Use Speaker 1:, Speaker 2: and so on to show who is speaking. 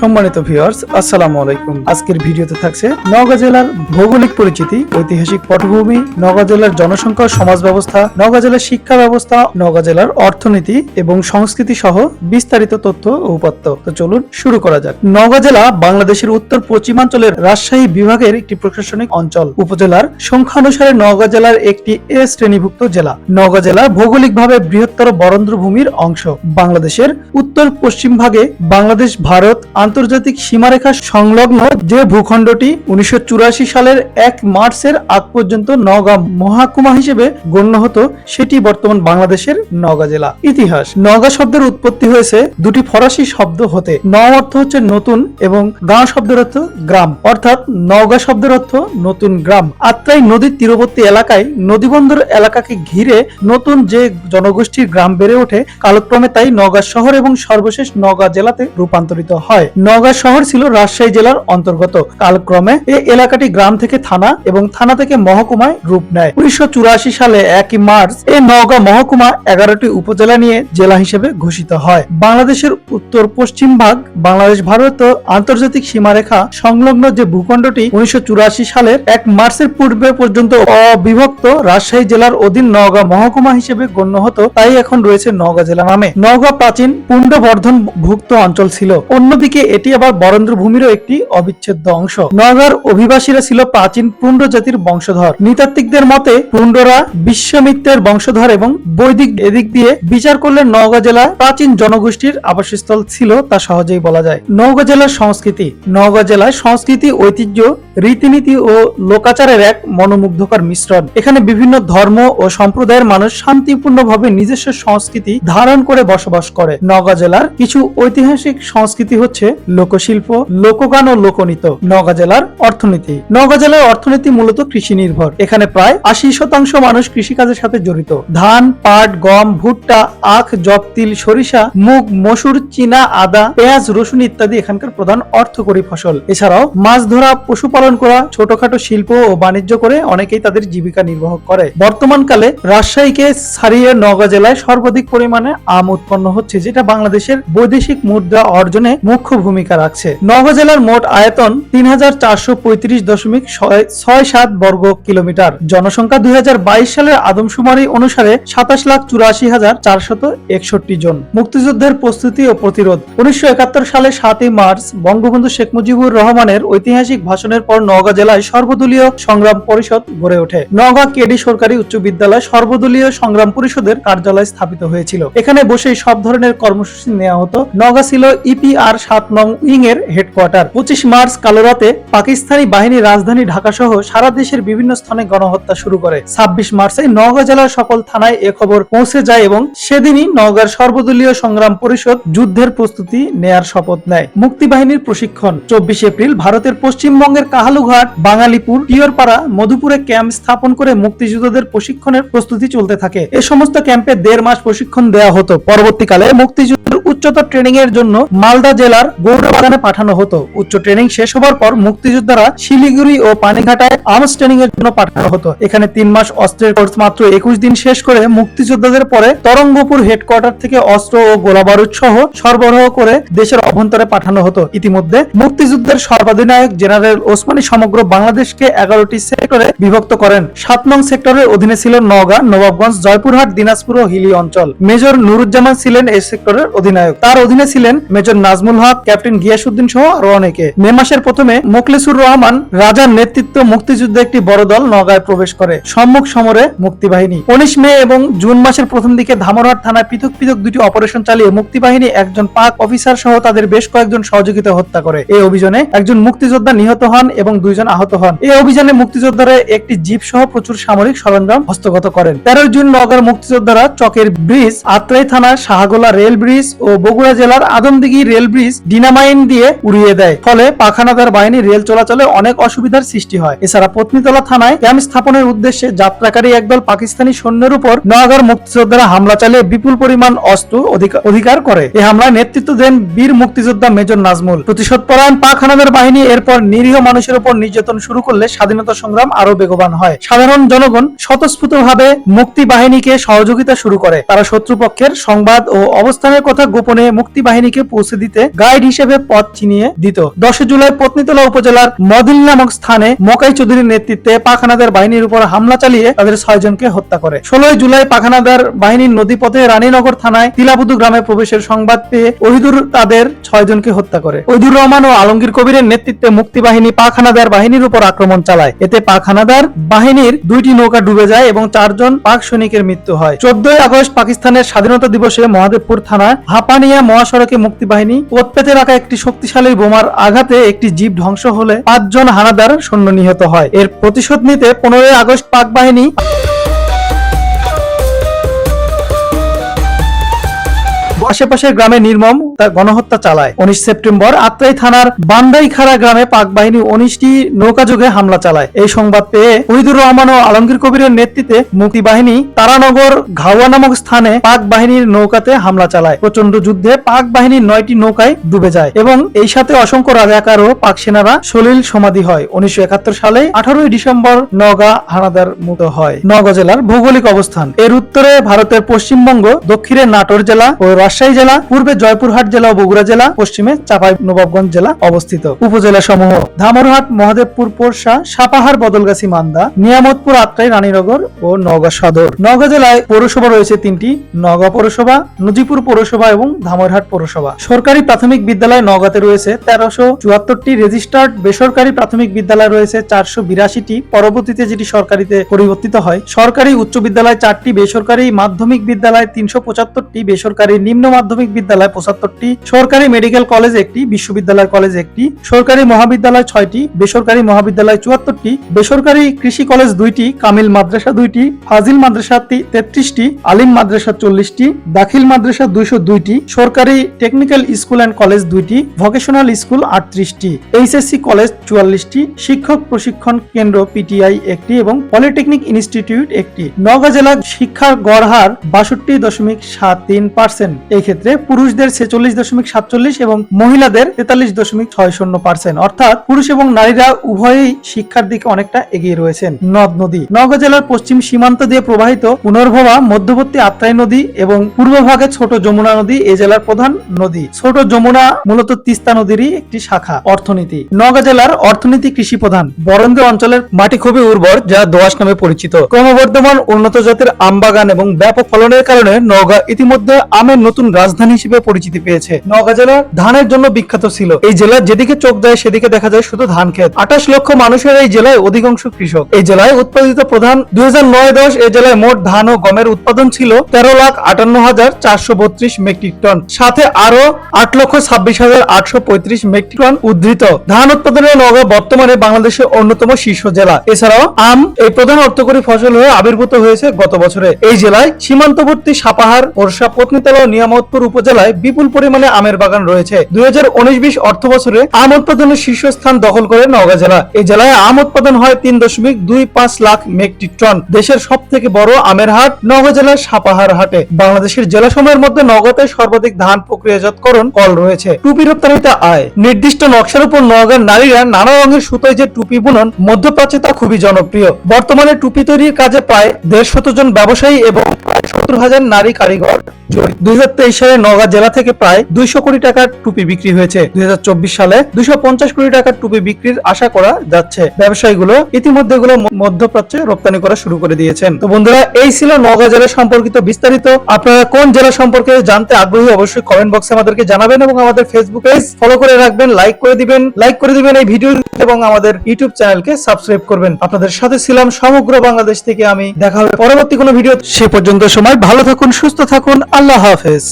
Speaker 1: সম্মানিত ভিউয়ার্স আসসালামু আলাইকুম। আজকের ভিডিওতে থাকছে নওগাঁ জেলার ভৌগোলিক পরিচিতি, ঐতিহাসিক পটভূমি, নওগাঁ জেলার জনসংখ্যা, সমাজ ব্যবস্থা, নওগাঁ জেলার শিক্ষা ব্যবস্থা, নওগাঁ জেলার অর্থনীতি এবং সংস্কৃতি সহ বিস্তারিত তথ্য ও উপাত্ত। তো চলুন শুরু করা যাক। নওগাঁ জেলা বাংলাদেশের উত্তর পশ্চিমাঞ্চলের রাজশাহী বিভাগের একটি প্রশাসনিক অঞ্চল। উপজেলার সংখ্যানুসারে নওগাঁ জেলার একটি এ শ্রেণীভুক্ত জেলা। নওগাঁ জেলা ভৌগোলিকভাবে বৃহত্তর বরেন্দ্র ভূমির অংশ। বাংলাদেশের উত্তর পশ্চিম ভাগে বাংলাদেশ, ভারত আন্তর্জাতিক সীমারেখা সংলগ্ন যে ভূখণ্ডটি উনিশশো চুরাশি সালের এক মার্চের আগ পর্যন্ত নওগাঁ মহাকুমা হিসেবে গণ্য হতো, সেটি বর্তমান বাংলাদেশের নওগাঁ জেলা। ইতিহাস। নওগাঁ শব্দের উৎপত্তি হয়েছে দুটি ফরাসি শব্দ হতে। নও অর্থ হচ্ছে নতুন এবং গাঁ শব্দের অর্থ গ্রাম। অর্থাৎ নওগাঁ শব্দের অর্থ নতুন গ্রাম। আত্রাই নদীর তীরবর্তী এলাকায় নদীবন্দর এলাকাকে ঘিরে নতুন যে জনগোষ্ঠীর গ্রাম বেড়ে ওঠে, কালক্রমে তাই নওগাঁ শহর এবং সর্বশেষ নওগাঁ জেলাতে রূপান্তরিত হয়। নওগাঁ শহর ছিল রাজশাহী জেলার অন্তর্গত। কালক্রমে এই এলাকাটি গ্রাম থেকে থানা এবং থানা থেকে মহকুমায় রূপ নেয়। উনিশশো চুরাশি সালে একই মার্চ এই নওগাঁ মহকুমা এগারোটি উপজেলা নিয়ে জেলা হিসেবে ঘোষিত হয়। বাংলাদেশের উত্তর পশ্চিম ভাগ, বাংলাদেশ ভারত ও আন্তর্জাতিক সীমারেখা সংলগ্ন যে ভূখণ্ডটি উনিশশো চুরাশি সালের এক মার্চের পূর্বে পর্যন্ত অবিভক্ত রাজশাহী জেলার অধীন নওগাঁ মহকুমা হিসেবে গণ্য হতো, তাই এখন রয়েছে নওগাঁ জেলা নামে। নওগাঁ প্রাচীন পুণ্ডবর্ধন ভুক্ত অঞ্চল ছিল। অন্যদিকে এটি আবার বরেন্দ্র ভূমিরও একটি অবিচ্ছেদ্য অংশ। নওগাঁর অভিবাসীরা ছিল প্রাচীন পুণ্ড জাতির বংশধর। নৃতাত্ত্বিকদের মতে, পুণ্ডরা বিশ্বমিত্রের বংশধর এবং বৈদিক এদিক দিয়ে বিচার করলে নওগাঁ জেলা প্রাচীন জনগোষ্ঠীর আবাসস্থল ছিল তা সহজেই বলা যায়। নওগাঁ জেলার সংস্কৃতি। নওগাঁ জেলায় সংস্কৃতি, ঐতিহ্য, রীতিনীতি ও লোকাচারের এক মনোমুগ্ধকর মিশ্রণ। এখানে বিভিন্ন ধর্ম ও সম্প্রদায়ের মানুষ শান্তিপূর্ণভাবে নিজস্ব সংস্কৃতি ধারণ করে বসবাস করে। নওগাঁ জেলার কিছু ঐতিহাসিক সংস্কৃতি হচ্ছে লোকশিল্প, লোকগান ও লোকনৃত্য নওগাঁ জেলার অর্থনীতি। নওগাঁ জেলার অর্থনীতি মূলত কৃষি নির্ভর এখানে প্রায় আশি শতাংশ মানুষ কৃষিকাজের সাথে জড়িত। ধান, পাট, গম, ভুট্টা, আখ, জব, তিল, সরিষা, মুগ, মসুর, চীনা, আদা, পেঁয়াজ, রসুন ইত্যাদি এখানকার প্রধান অর্থকরী ফসল। এছাড়াও মাছ ধরা, পশুপালন করা, ছোটখাটো শিল্প ও বাণিজ্য করে অনেকেই তাদের জীবিকা নির্বাহ করে। বর্তমানকালে রাজশাহীকে ছাড়িয়ে নওগাঁ জেলায় সর্বাধিক পরিমাণে আম উৎপন্ন হচ্ছে, যেটা বাংলাদেশের বৈদেশিক মুদ্রা অর্জনে মুখ্য ভূমিকা রাখছে। নওগাঁ জেলার মোট আয়তন তিন হাজার চারশো পঁয়ত্রিশ দশমিক ছয় সাত বর্গ কিলোমিটার। জনসংখ্যা দুই সালের আদমশুমারি অনুসারে সাতাশ লাখ চুরাশি হাজার চারশত একষট্টি জন। মুক্তিযুদ্ধের প্রস্তুতি ও প্রতিরোধ। উনিশশো একাত্তর সালে সাতই মার্চ বঙ্গবন্ধু শেখ মুজিবুর রহমানের ঐতিহাসিক ভাষণের পর নওগাঁ জেলায় সর্বদলীয় সংগ্রাম পরিষদ গড়ে ওঠে। নওগাঁ কেডি সরকারি উচ্চ বিদ্যালয় সর্বদলীয় সংগ্রাম পরিষদের কার্যালয় স্থাপিত হয়েছিল। এখানে বসেই সব ধরনের কর্মসূচি নেওয়া হতো। নওগাঁ ছিল ইপিআর সাত নং উইং এর হেডকোয়ার্টার। পঁচিশ মার্চ কালো রাতে পাকিস্তানি বাহিনী রাজধানী ঢাকা সহ সারা দেশের বিভিন্ন স্থানে গণহত্যা শুরু করে। ছাব্বিশ মার্চে নওগাঁ জেলার সকল থানায় এ খবর পৌঁছে যায় এবং সেদিনই নওগাঁর সর্বদলীয় সংগ্রাম পরিষদ যুদ্ধের প্রস্তুতি নেয়ার শপথ নেয়। মুক্তিবাহিনীর প্রশিক্ষণ। চব্বিশ এপ্রিল ভারতের পশ্চিমবঙ্গের কাহালুঘাট, বাঙালিপুর টিয়রপাড়া মধুপুরে ক্যাম্প স্থাপন করে মুক্তিযোদ্ধাদের প্রশিক্ষণের প্রস্তুতি চলতে থাকে। এ সমস্ত ক্যাম্পে দেড় মাস প্রশিক্ষণ দেওয়া হতো। পরবর্তীকালে মুক্তিযুদ্ধের উচ্চতর ট্রেনিং এর জন্য মালদা জেলার গৌরবাগানে পাঠানো হতো। উচ্চ ট্রেনিং শেষ হবার পর মুক্তিযোদ্ধারা শিলিগুড়ি ও পানিঘাটায় আর্মস ট্রেনিং এর জন্য পাঠানো হতো। এখানে তিন মাস অস্ত্রের কোর্স মাত্র একুশ দিন শেষ করে মুক্তিযোদ্ধাদের পরে তরঙ্গপুর হেডকোয়ার্টার থেকে অস্ত্র ও গোলাবারুদ সহ সরবরাহ করে দেশের অভ্যন্তরে পাঠানো হতো। ইতিমধ্যে মুক্তিযুদ্ধের সর্বাধিনায়ক জেনারেল ওসমানী সমগ্র বাংলাদেশকে এগারোটি সেক্টরে বিভক্ত করেন। সাত নং সেক্টরের অধীনে ছিল নওগাঁ, নবাবগঞ্জ, জয়পুরহাট, দিনাজপুর ও হিলি অঞ্চল। মেজর নুরুজ্জামান ছিলেন এই সেক্টরের অধিনায়ক। তার অধীনে ছিলেন মেজর নাজমুল হক ক্যাপ্টেন গিয়াসুদ্দিন সহ আরও অনেকে। মে মাসের প্রথমে মোখলেসুর রহমান রাজার নেতৃত্ব মুক্তিযুদ্ধে একটি বড় দল নওগাঁয় প্রবেশ করে। সম্মুখ সমরে মুক্তিবাহিনী। উনিশ মে এবং জুন মাসের প্রথম দিকে ধামরহাট থানায় পৃথক পৃথক দুটি অপারেশন চালিয়ে মুক্তিবাহিনী একজন পাক অফিসার সহ তাদের বেশ কয়েকজন সহযোগিতা হত্যা করে। এই অভিযানে একজন মুক্তিযোদ্ধা নিহত হন এবং দুইজন আহত হন। এই অভিযানে মুক্তিযোদ্ধারা একটি জিপ সহ প্রচুর সামরিক সরঞ্জাম হস্তগত করেন। তেরোই জুন নগর মুক্তিযোদ্ধারা চকের ব্রিজ, আত্রাই থানার শাহগোলা রেল ব্রিজ ও বগুড়া জেলার আদমদিঘি রেল ব্রিজ ডিনামাইন দিয়ে উড়িয়ে দেয়। ফলে পাখানাদার বাহিনী রেল চলাচলে অনেক অসুবিধার সৃষ্টি হয়। এছাড়া পত্নীতলা থানায় ক্যাম্প স্থাপনের উদ্দেশ্যে যাত্রাকারী একদল পাকিস্তানি সৈন্যের উপর নওগাঁর মুক্তিযোদ্ধারা হামলা চালিয়ে বিপুল পরিমাণ অস্ত্র অধিকার করে। এই হামলায় নেতৃত্ব দেন বীর মুক্তিযোদ্ধা মেজর নাজমুল। প্রতিশোধ পরায়ণ পাক বাহিনী এরপর নিরীহ মানুষের উপর নির্যাতন শুরু করলে স্বাধীনতা সংগ্রাম আরও বেগবান হয়। সাধারণ জনগণ স্বতঃস্ফূর্তভাবে মুক্তি বাহিনীকে সহযোগিতা শুরু করে। তারা শত্রুপক্ষের সংবাদ ও অবস্থানের কথা গোপনে মুক্তি বাহিনীকে পৌঁছে দিতে গাইড হিসেবে পথ চিনিয়ে দিত। দশই জুলাই পত্নীতলা উপজেলার মদিল নামক স্থানে মকাই চৌধুরীর নেতৃত্বে পাখানাদার বাহিনীর উপর হামলা চালিয়ে তাদের ছয়জনকে হত্যা করে। ষোলোই জুলাই পাখানাদার বাহিনীর নদীপথে রানীনগর থানায় তিলাবুদু গ্রামে প্রবেশের সংবাদ পেয়ে ওহিদুর তাদের ছয়জনকে হত্যা করে। ওহিদুর রহমান ও আলমগীর কবিরের নেতৃত্বে মুক্তি বাহিনী পাখানাদার বাহিনীর উপর আক্রমণ চালায়। এতে পাখানাদার বাহিনীর দুইটি নৌকা ডুবে যায় এবং চারজন পাক সৈনিকের মৃত্যু হয়। চোদ্দই আগস্ট পাকিস্তানের স্বাধীনতা দিবসে মহাদেবপুর থানার হাপানিয়া মহাসড়কে মুক্তি বাহিনী ওত পেতে রাখা একটি শক্তিশালী বোমার আঘাতে একটি জীব ধ্বংস হলে পাঁচজন হানাদার সৈন্য নিহত হয়। এর প্রতিশোধ নিতে পনেরোই আগস্ট পাক বাহিনী আশেপাশের গ্রামে নির্মম তার গণহত্যা চালায়। উনিশ সেপ্টেম্বর আত্রাই থানার বান্দাইখাড়া গ্রামে পাক বাহিনী উনিশটি নৌকাযোগে হামলা চালায়। এই সংবাদ পেয়ে ওহিদুর রহমান ও আলমগীর কবিরের নেতৃত্বে মুক্তি বাহিনী তারানগর ঘাওয়া নামক স্থানে পাক বাহিনীর নৌকাতে হামলা চালায়। প্রচণ্ড যুদ্ধে পাক বাহিনীর নয়টি নৌকায় ডুবে যায় এবং এই সাথে অসংখ্য রাজাকার ও পাক সেনারা সলিল সমাধি হয়। উনিশশো একাত্তর সালে আঠারোই ডিসেম্বর নওগাঁ হানাদার মুক্ত হয়। নওগাঁ জেলার ভৌগোলিক অবস্থান। এর উত্তরে ভারতের পশ্চিমবঙ্গ, দক্ষিণে নাটোর জেলা ও রাজশাহী জেলা, পূর্বে জয়পুরহাট জেলা ও বগুড়া জেলা, পশ্চিমে চাপাই নবাবগঞ্জ জেলা অবস্থিত। উপজেলা সমূহ ধামরহাট, মহাদেবপুর, পোরশা, সাপাহার, বদলগাছি, মান্দা, নিয়ামতপুর আত্রাই রানীনগর ও নওগাঁ সদর। নওগাঁ জেলায় পৌরসভা রয়েছে তিনটি, নওগাঁ পৌরসভা, নজিপুর পৌরসভা এবং ধামরহাট পৌরসভা। সরকারি প্রাথমিক বিদ্যালয় নওগাঁতে রয়েছে তেরোশো চুয়াত্তরটি রেজিস্টার্ড, বেসরকারি প্রাথমিক বিদ্যালয় রয়েছে চারশো বিরাশিটি, পরবর্তীতে যেটি সরকারিতে পরিবর্তিত হয়। সরকারি উচ্চ বিদ্যালয় চারটি, বেসরকারি মাধ্যমিক বিদ্যালয় তিনশো পঁচাত্তরটি, বেসরকারি নিম্ন মাধ্যমিক বিদ্যালয় পঁচাত্তরটি, সরকারি মেডিকেল কলেজ একটি, বিশ্ববিদ্যালয় কলেজ একটি, সরকারি মহাবিদ্যালয় ছয়টি, বেসরকারি মহাবিদ্যালয় চুয়াত্তরটি, বেসরকারি কৃষি কলেজ দুইটি, কামিল মাদ্রাসা দুইটি, ফাজিল মাদ্রাসা তেত্রিশটি, আলিম মাদ্রাসা চল্লিশটি, দাখিল মাদ্রাসা দুইশো দুইটি, সরকারি টেকনিক্যাল স্কুল অ্যান্ড কলেজ দুইটি, ভোকেশনাল স্কুল আটত্রিশটি, এইচএসসি কলেজ চুয়াল্লিশটি, শিক্ষক প্রশিক্ষণ কেন্দ্র পিটিআই একটি এবং পলিটেকনিক ইনস্টিটিউট একটি। নওগাঁ জেলা শিক্ষার গড় হার বাষট্টি দশমিক সাত তিন পার্সেন্ট। এই ক্ষেত্রে পুরুষদের ছেচল্লিশ দশমিক সাতচল্লিশ এবং মহিলাদের তেতাল্লিশ দশমিক ছয় শূন্য পার্সেন্ট। অর্থাৎ পুরুষ এবং নারীরা উভয়ই শিক্ষার দিকে অনেকটা এগিয়ে রয়েছেন। নদ নদী। নওগাঁ জেলার পশ্চিম সীমান্ত দিয়ে প্রবাহিত পুনর্ভবা মধ্যবর্তী আত্রাই নদী এবং পূর্বভাগে ছোট যমুনা নদী এই জেলার প্রধান নদী। ছোট যমুনা মূলত তিস্তা নদীরই একটি শাখা। অর্থনীতি। নওগাঁ জেলার অর্থনীতি কৃষি প্রধান। বরেন্দ্র অঞ্চলের মাটি খুবই উর্বর, যা দোয়াশ নামে পরিচিত। ক্রমবর্ধমান উন্নত জাতের আম বাগান এবং ব্যাপক ফলনের কারণে নওগাঁ ইতিমধ্যে আমের নতুন রাজধানী হিসেবে পরিচিতি পেয়েছে। নওগাঁ জেলা ধানের জন্য বিখ্যাত ছিল। এই জেলার যেদিকে চোখ যায়, সেদিকে দেখা যায় শুধু ধান ক্ষেত। আঠাশ লক্ষ মানুষের এই জেলায় অধিকাংশ কৃষক। এই জেলায় উৎপাদিত প্রধান দুই হাজার নয় দশ এই জেলায় মোট ধান ও গমের উৎপাদন ছিল তেরো লাখ আটান্ন হাজার চারশো বত্রিশ মেট্রিক টন। সাথে আরও আট লক্ষ ছাব্বিশ হাজার আটশো পঁয়ত্রিশ মেট্রিক টন উদ্ধৃত। ধান উৎপাদনে নওগাঁ বর্তমানে বাংলাদেশের অন্যতম শীর্ষ জেলা। এছাড়াও আম এই প্রধান অর্থকরী ফসল হয়ে আবির্ভূত হয়েছে গত বছরে। এই জেলায় সীমান্তবর্তী সাপাহার ওরসা পত্নীতলা ও নিয়ামতপুর উপজেলায় বিপুল পরিমাণে আমের বাগান রয়েছে। দুই হাজার উনিশ বিশ অর্থ বছরে আম উৎপাদনের শীর্ষস্থান দখল করে নওগাঁ জেলা। এই জেলায় আম উৎপাদন হয় তিন দশমিক দুই পাঁচ লাখ মেট্রিক টন। দেশের সব থেকে বড় আমের হাট নওগাঁ জেলার সাপাহার হাটে। বাংলাদেশের জেলা সময়ের মধ্যে নওগাঁতে সর্বাধিক ধান প্রক্রিয়াজাতকরণ কল রয়েছে। টুপি রপ্তানিতে আয়। নির্দিষ্ট নকশার উপর নওগাঁর নারীরা নানা রঙের সুতোয় যে টুপি বুনন, মধ্যপ্রাচ্যে তা খুবই জনপ্রিয়। বর্তমানে টুপি তৈরির কাজে প্রায় দেড় শত জন ব্যবসায়ী এবং প্রায় সত্তর হাজার নারী কারিগর দুই হাজার তেইশ সালে নওগাঁ জেলা থেকে প্রায় দুইশো কোটি টাকার টুপি বিক্রি হয়েছে। দুই হাজার চব্বিশ সালে দুইশো পঞ্চাশ কোটি টাকার টুপি বিক্রির আশা করা যাচ্ছে। ব্যবসায়ীগুলো ইতিমধ্যে এগুলো মধ্যপ্রাচ্যে রপ্তানি করা শুরু করে দিয়েছেন। তো বন্ধুরা, এই ছিল নওগাঁ জেলা সম্পর্কিত বিস্তারিত। আপনারা কোন জেলা সম্পর্কে জানতে আগ্রহী অবশ্যই কমেন্ট বক্সে আমাদেরকে জানাবেন এবং আমাদের ফেসবুক পেজ ফলো করে রাখবেন লাইক করে দিবেন। লাইক করে দিবেন এই ভিডিও এবং আমাদের ইউটিউব চ্যানেলকে সাবস্ক্রাইব করবেন। আপনাদের সাথে ছিলাম সমগ্র বাংলাদেশ থেকে আমি। দেখা হবে পরবর্তী কোনো ভিডিও সে পর্যন্ত সময় ভালো থাকুন, সুস্থ থাকুন। আল্লাহ হাফেজ।